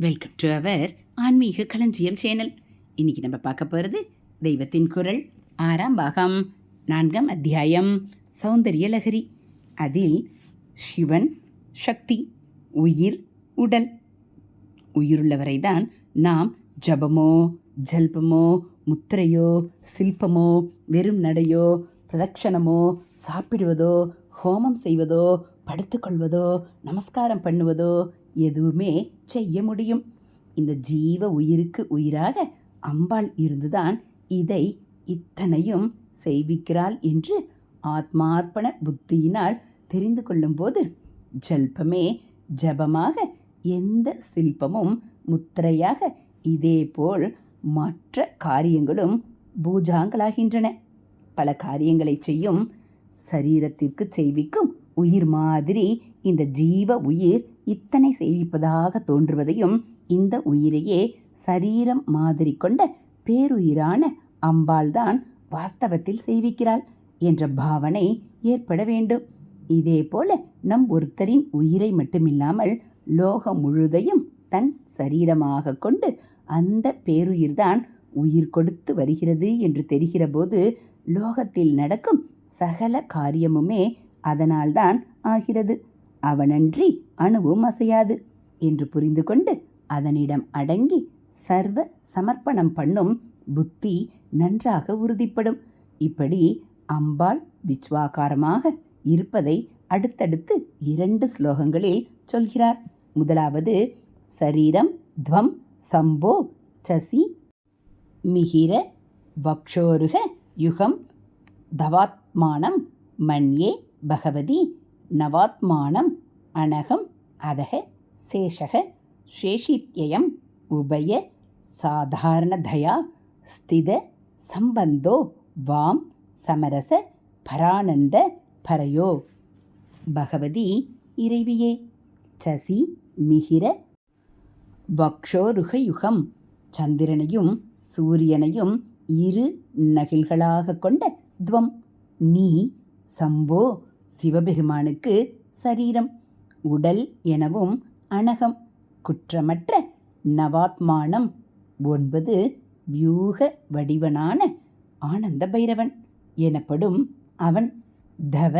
Welcome to our ஆன்மீக களஞ்சியம் channel இன்னைக்கு நம்ம பார்க்க போகிறது தெய்வத்தின் குரல் ஆறாம் பாகம் நான்காம் அத்தியாயம் சௌந்தரிய லகரி அதில் சிவன் சக்தி உயிர் உடல். உயிருள்ளவரை தான் நாம் ஜபமோ ஜல்பமோ முத்திரையோ சில்பமோ வெறும் நடையோ பிரதட்சணமோ சாப்பிடுவதோ ஹோமம் செய்வதோ படுத்துக்கொள்வதோ நமஸ்காரம் பண்ணுவதோ எதுவுமே செய்ய முடியும். இந்த ஜீவ உயிருக்கு உயிராக அம்பாள் இருந்துதான் இதை இத்தனையும் செய்விக்கிறாள் என்று ஆத்மார்ப்பண புத்தியினால் தெரிந்து கொள்ளும்போது ஜல்பமே ஜபமாக எந்த சில்பமும் முத்திரையாக இதேபோல் மற்ற காரியங்களும் பூஜாங்களாகின்றன. பல காரியங்களை செய்யும் சரீரத்திற்கு செய்விக்கும் உயிர் மாதிரி இந்த ஜீவ உயிர் இத்தனை சேவிப்பதாக தோன்றுவதையும் இந்த உயிரையே சரீரம் மாதிரி கொண்ட பேருயிரான அம்பாள்தான் வாஸ்தவத்தில் செய்விக்கிறாள் என்ற பாவனை ஏற்பட வேண்டும். இதேபோல நம் ஒருத்தரின் உயிரை மட்டுமில்லாமல் லோகம் முழுதையும் தன் சரீரமாக கொண்டு அந்த பேருயிர்தான் உயிர் கொடுத்து வருகிறது என்று தெரிகிற போது லோகத்தில் நடக்கும் சகல காரியமுமே அதனால்தான் ஆகிறது. அவனன்றி அணுவும் அசையாது என்று புரிந்து கொண்டு அதனிடம் அடங்கி சர்வ சமர்ப்பணம் பண்ணும் புத்தி நன்றாக உறுதிப்படும். இப்படி அம்பாள் விச்வாகாரமாக இருப்பதை அடுத்தடுத்து இரண்டு ஸ்லோகங்களில் சொல்கிறார். முதலாவது சரீரம் துவம் சம்போ சசி மிகிர வக்ஷோருக யுகம் தவாத்மானம் மண்யே பகவதி நவாத்மானம் அனகம் அதக சேஷக சேஷித்யம் உபய சாதாரணதயா ஸ்தித சம்பந்தோ வாம் சமரச பரானந்த பரையோ. பகவதி இறைவியே சசி மிகிர வக்ஷோருகயுகம் சந்திரனையும் சூரியனையும் இரு நகில்களாக கொண்ட துவம். நீ சம்போ சிவபெருமானுக்கு சரீரம் உடல் எனவும் அனகம் குற்றமற்ற நவாத்மானம் ஒன்பது வியூக வடிவனான ஆனந்த பைரவன் எனப்படும் அவன். தவ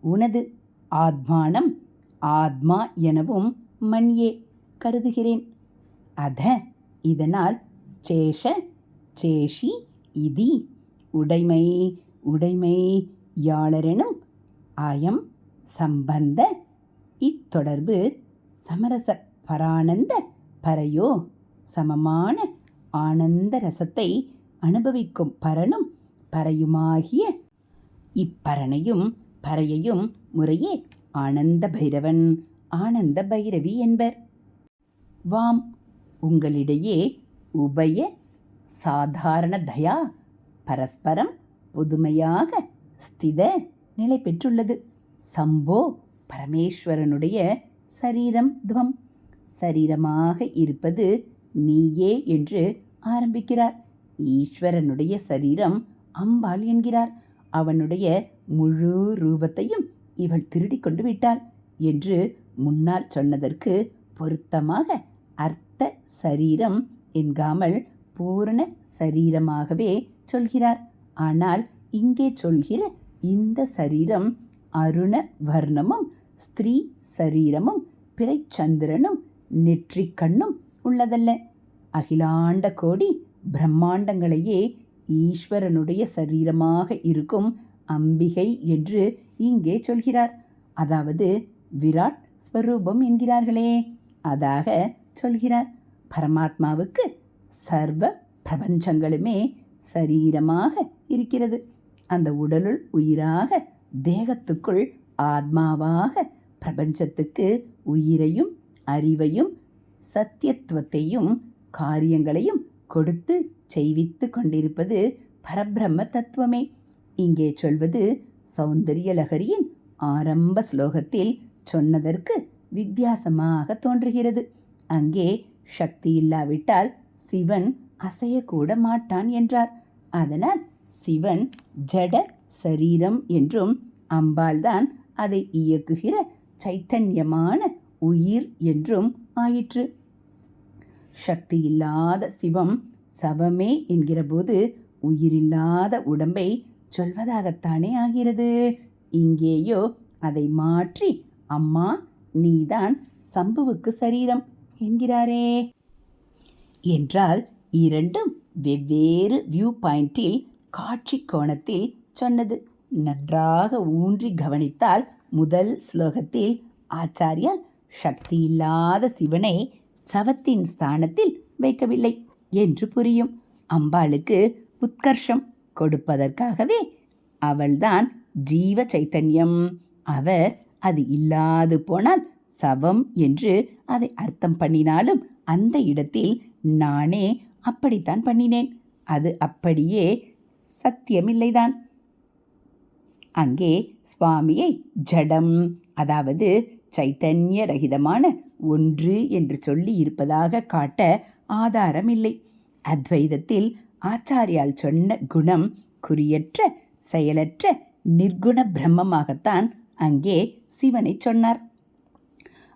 உனது ஆத்மானம் ஆத்மா எனவும் மண்யே கருதுகிறேன். அத இதனால் சேஷ சேஷி இதி உடைமை உடைமை யாளரெனும் ஆயம் சம்பந்த இத்தொடர்பு சமரச பரானந்த பரையோ சமமான ஆனந்த ரசத்தை அனுபவிக்கும் பரனும் பறையுமாகிய இப்பரனையும் பறையையும் முறையே ஆனந்த பைரவன் ஆனந்த பைரவி என்பர். வாம் உங்களிடையே உபய சாதாரண தயா பரஸ்பரம் புதுமையாக ஸ்தித நிலை பெற்றுள்ளது. சம்போ பரமேஸ்வரனுடைய சரீரம் துவம். சரீரமாக இருப்பது நீயே என்று ஆரம்பிக்கிறார். ஈஸ்வரனுடைய சரீரம் அம்பாள் என்கிறார். அவனுடைய முழு ரூபத்தையும் இவள் திருடி கொண்டு விட்டாள் என்று முன்னால் சொன்னதற்கு பொருத்தமாக அர்த்த சரீரம் என்காமல் பூரண சரீரமாகவே சொல்கிறார். ஆனால் இங்கே சொல்கிற இந்த சரீரம் அருண வர்ணமும் ஸ்திரீ சரீரமும் பிறைச்சந்திரனும் நெற்றிக்கண்ணும் உள்ளதல்ல. அகிலாண்ட கோடி பிரம்மாண்டங்களையே ஈஸ்வரனுடைய சரீரமாக இருக்கும் அம்பிகை என்று இங்கே சொல்கிறார். அதாவது விராட் ஸ்வரூபம் என்கிறார்களே அதாக சொல்கிறார். பரமாத்மாவுக்கு சர்வ பிரபஞ்சங்களுமே சரீரமாக இருக்கிறது. அந்த உடலுள் உயிராக தேகத்துக்குள் ஆத்மாவாக பிரபஞ்சத்துக்கு உயிரையும் அறிவையும் சத்தியத்துவத்தையும் காரியங்களையும் கொடுத்து செய்வித்து கொண்டிருப்பது பரபிரம்ம தத்துவமே. இங்கே சொல்வது சௌந்தரிய லகரியின் ஆரம்ப ஸ்லோகத்தில் சொன்னதற்கு வித்தியாசமாக தோன்றுகிறது. அங்கே சக்தி இல்லாவிட்டால் சிவன் அசையக்கூட மாட்டான் என்றார். அதனால் சிவன் ஜட சரீரம் என்றும் அம்பாள்தான் அதை இயக்குகிற சைத்தன்யமான உயிர் என்றும் ஆயிற்று. சக்தி இல்லாத சிவம் சவமே என்கிறபோது உயிரில்லாத உடம்பை சொல்வதாகத்தானே ஆகிறது. இங்கேயோ அதை மாற்றி அம்மா நீதான் சம்புவுக்கு சரீரம் என்கிறாரே. என்றால் இரண்டும் வெவ்வேறு வியூ பாயிண்டில் காட்சி கோணத்தில் சொன்னது. நன்றாக ஊன்றி கவனித்தால் முதல் ஸ்லோகத்தில் ஆச்சாரியால் சக்தி இல்லாத சிவனை சவத்தின் ஸ்தானத்தில் வைக்கவில்லை என்று புரியும். அம்பாளுக்கு உத்கர்ஷம் கொடுப்பதற்காகவே அவள்தான் ஜீவ சைத்தன்யம் அவர் அது இல்லாது போனால் சவம் என்று அதை அர்த்தம் பண்ணினாலும் அந்த இடத்தில் நானே அப்படித்தான் பண்ணினேன். அது அப்படியே சத்தியமில்லைதான். அங்கே சுவாமியை ஜடம் அதாவது சைத்தன்ய ரகிதமான ஒன்று என்று சொல்லி இருப்பதாக காட்ட ஆதாரமில்லை. அத்வைதத்தில் ஆச்சாரியால் சொன்ன குணம் குறியற்ற செயலற்ற நிர்குண பிரம்மமாகத்தான் அங்கே சிவனை சொன்னார்.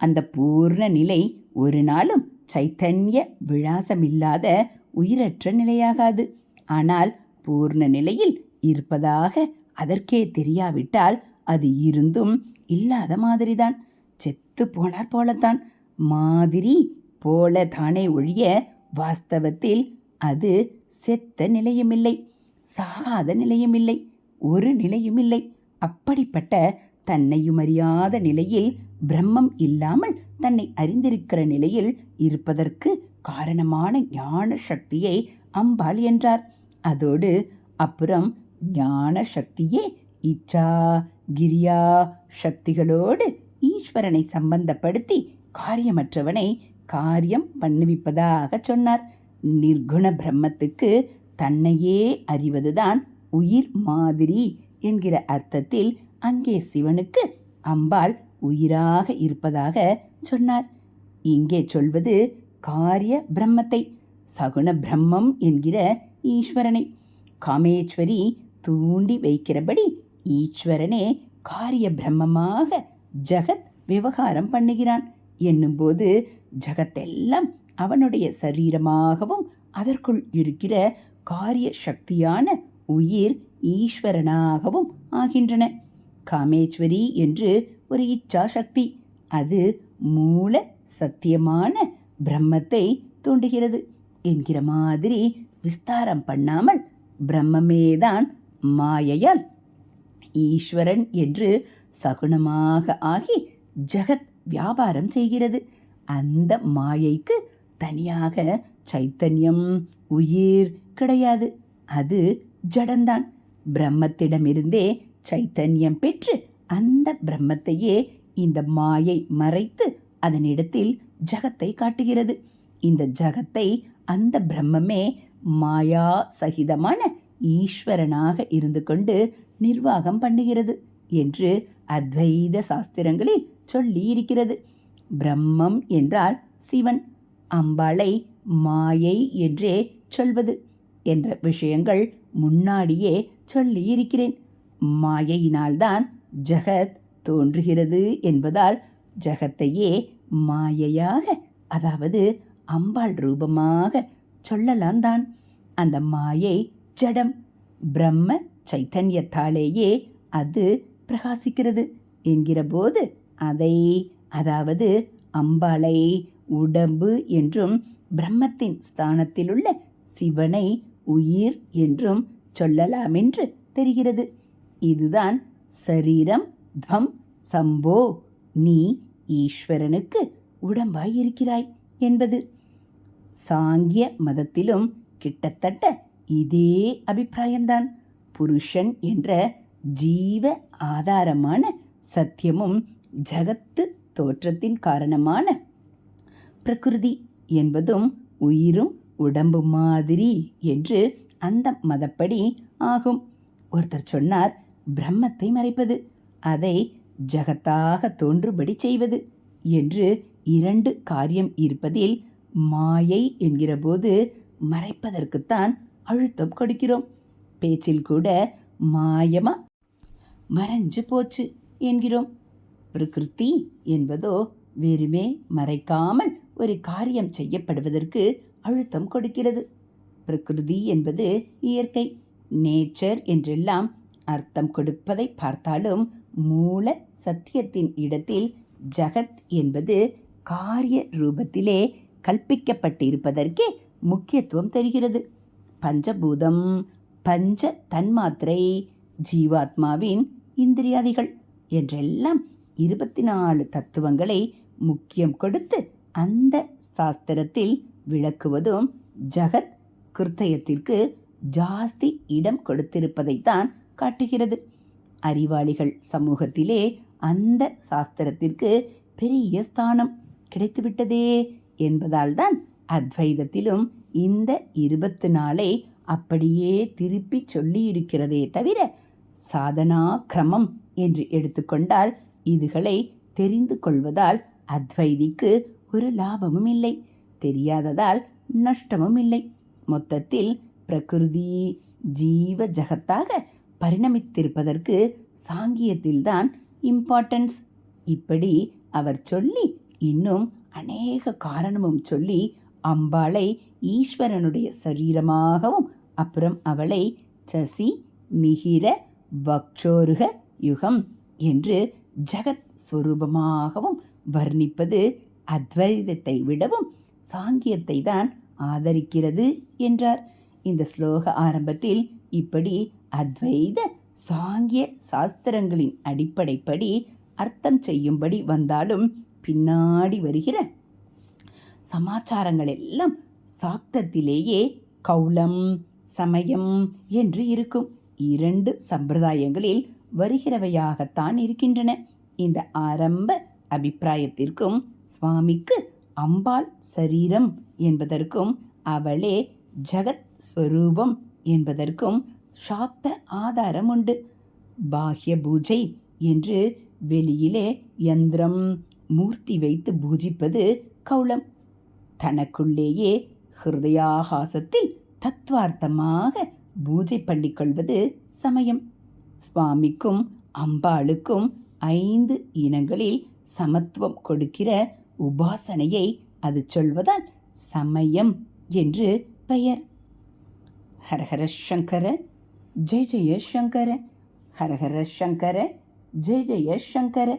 அந்த பூர்ண நிலை ஒரு நாளும் சைத்தன்ய விலாசமில்லாத உயிரற்ற நிலையாகாது. ஆனால் பூர்ண நிலையில் இருப்பதாக அதற்கே தெரியாவிட்டால் அது இருந்தும் இல்லாத மாதிரிதான். செத்து போனார் போலத்தான். மாதிரி போல தானே ஒழிய வாஸ்தவத்தில் அது செத்த நிலையுமில்லை சாகாத நிலையுமில்லை ஒரு நிலையுமில்லை. அப்படிப்பட்ட தன்னையும் அறியாத நிலையில் பிரம்மம் இல்லாமல் தன்னை அறிந்திருக்கிற நிலையில் இருப்பதற்கு காரணமான ஞான சக்தியை அம்பாள் என்றார். அதோடு அப்புறம் ஞான சக்தியே இச்சா கிரியா சக்திகளோடு ஈஸ்வரனை சம்பந்தப்படுத்தி காரியமற்றவனை காரியம் பண்ணுவிப்பதாக சொன்னார். நிர்குண பிரம்மத்துக்கு தன்னையே அறிவதுதான் உயிர் மாதிரி என்கிற அர்த்தத்தில் அங்கே சிவனுக்கு அம்பாள் உயிராக இருப்பதாக சொன்னார். இங்கே சொல்வது காரிய பிரம்மத்தை சகுண பிரம்மம் என்கிற ஈஸ்வரனை. காமேஸ்வரி தூண்டி வைக்கிறபடி ஈஸ்வரனே காரிய பிரம்மமாக ஜகத் விவகாரம் பண்ணுகிறான். என்னும்போது ஜகத்தெல்லாம் அவனுடைய சரீரமாகவும் அதற்குள் இருக்கிற காரிய சக்தியான உயிர் ஈஸ்வரனாகவும் ஆகின்றன. காமேஸ்வரி என்று ஒரு இச்சா சக்தி அது மூல சத்தியமான பிரம்மத்தை தூண்டுகிறது. என்கிற மாதிரி விஸ்தாரம் பண்ணாமல் பிரம்மமேதான் மாயையால் ஈஸ்வரன் என்று சகுனமாக ஆகி ஜகத் வியாபாரம் செய்கிறது. அந்த மாயைக்கு தனியாக சைத்தன்யம் உயிர் கிடையாது. அது ஜடந்தான். பிரம்மத்திடமிருந்தே சைத்தன்யம் பெற்று அந்த பிரம்மத்தையே இந்த மாயை மறைத்து அதனிடத்தில் ஜகத்தை காட்டுகிறது. இந்த ஜகத்தை அந்த பிரம்மமே மாயா சகிதமான ஈஸ்வரனாக இருந்து கொண்டு நிர்வாகம் பண்ணுகிறது என்று அத்வைத சாஸ்திரங்களில் சொல்லி இருக்கிறது பிரம்மம் என்றால் சிவன் அம்பாளை மாயை என்றே சொல்வது என்ற விஷயங்கள் முன்னாடியே சொல்லி இருக்கிறேன் மாயையினால்தான் ஜகத் தோன்றுகிறது என்பதால் ஜகத்தையே மாயையாக அதாவது அம்பாள் ரூபமாக சொல்லலாம் தான் அந்த மாயை ஜடம் பிரம்ம சைத்தன்யத்தாலேயே அது பிரகாசிக்கிறது என்கிற போது அதை அதாவது அம்பாளை உடம்பு என்றும் பிரம்மத்தின் ஸ்தானத்திலுள்ள சிவனை உயிர் என்றும் சொல்லலாமென்று தெரிகிறது. இதுதான் சரீரம் துவம் சம்போ. நீ ஈஸ்வரனுக்கு உடம்பாய் இருக்கிறாய் என்பது. சாங்கிய மதத்திலும் கிட்டத்தட்ட இதே அபிப்பிராயம்தான். புருஷன் என்ற ஜீவ ஆதாரமான சத்தியமும் ஜகத்து தோற்றத்தின் காரணமான பிரகிருதி என்பதும் உயிரும் உடம்பு மாதிரி என்று அந்த மதப்படி ஆகும். ஒருத்தர் சொன்னார் பிரம்மத்தை மறைப்பது அதை ஜகத்தாக தோன்றுபடி செய்வது என்று இரண்டு காரியம் இருப்பதில் மாயை என்கிறபோது மறைப்பதற்குத்தான் அழுத்தம் கொடுக்கிறோம். பேச்சில் கூட மாயமா? மறைஞ்சு போச்சு என்கிறோம். பிரகிருதி என்பதோ வெறுமே மறைக்காமல் ஒரு காரியம் செய்யப்படுவதற்கு அழுத்தம் கொடுக்கிறது. பிரகிருதி என்பது இயற்கை. நேச்சர் என்றெல்லாம் அர்த்தம் கொடுப்பதை பார்த்தாலும் மூல சத்தியத்தின் இடத்தில் ஜகத் என்பது காரிய ரூபத்திலே கற்பிக்கப்பட்டிருப்பதற்கே முக்கியத்துவம் தெரிகிறது. பஞ்சபூதம் பஞ்ச தன்மாத்திரை ஜீவாத்மாவின் இந்திரியாதிகள் என்றெல்லாம் இருபத்தி நாலு தத்துவங்களை முக்கியம் கொடுத்து அந்த சாஸ்திரத்தில் விளக்குவதும் ஜகத் கிருத்தயத்திற்கு ஜாஸ்தி இடம் கொடுத்திருப்பதைத்தான் காட்டுகிறது. அறிவாளிகள் சமூகத்திலே அந்த சாஸ்திரத்திற்கு பெரிய ஸ்தானம் கிடைத்துவிட்டதே. என்பதால்தான் அத்வைதத்திலும் இந்த இருபத்து நாளை அப்படியே திருப்பி சொல்லியிருக்கிறதே தவிர சாதனா கிரமம் என்று எடுத்துக்கொண்டால் இதுகளை தெரிந்து கொள்வதால் அத்வைதிக்கு ஒரு லாபமும் இல்லை தெரியாததால் நஷ்டமும் இல்லை. மொத்தத்தில் பிரகிருதி ஜீவ ஜகத்தாக பரிணமித்திருப்பதற்கு சாங்கியத்தில்தான் இம்பார்ட்டன்ஸ் இப்படி அவர் சொல்லி இன்னும் அநேக காரணமும் சொல்லி அம்பாளை ஈஸ்வரனுடைய சரீரமாகவும் அப்புறம் அவளை சசி மிகிர வக்ஷோருக யுகம் என்று ஜகத் ஸ்வரூபமாகவும் வர்ணிப்பது அத்வைதத்தை விடவும் சாங்கியத்தை தான் ஆதரிக்கிறது என்றார். இந்த ஸ்லோக ஆரம்பத்தில் இப்படி அத்வைத சாங்கிய சாஸ்திரங்களின் அடிப்படைப்படி அர்த்தம் செய்யும்படி வந்தாலும் பின்னாடி வருகிற சமாச்சாரங்கள் எல்லாம் சாக்தத்திலேயே கௌலம் சமயம் என்று இருக்கும். இரண்டு சம்பிரதாயங்களில் வருகிறவையாகத்தான் இருக்கின்றன. இந்த ஆரம்ப அபிப்பிராயத்திற்கும் சுவாமிக்கு அம்பாள் சரீரம் என்பதற்கும் அவளே ஜகத் ஸ்வரூபம் என்பதற்கும் சாக்த ஆதாரம் உண்டு பாஹ்ய பூஜை என்று வெளியிலே யந்திரம் மூர்த்தி வைத்து பூஜிப்பது கௌளம். தனக்குள்ளேயே ஹிருதயாகாசத்தில் தத்வார்த்தமாக பூஜை பண்ணிக்கொள்வது சமயம். சுவாமிக்கும் அம்பாளுக்கும் ஐந்து இனங்களில் சமத்துவம் கொடுக்கிற உபாசனையை அது சொல்வதால் சமயம் என்று பெயர். ஹரஹர சங்கர ஜெய ஜெய சங்கர. ஹரஹர சங்கர ஜெய ஜெய சங்கர.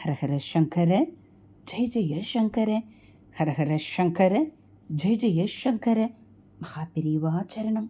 ஹரஹர சங்கர ஜெய் ஜெய சங்கர ஹரஹர சங்கர ஜெய் ஜெய சங்கர மகாபிரிவா சரணம்.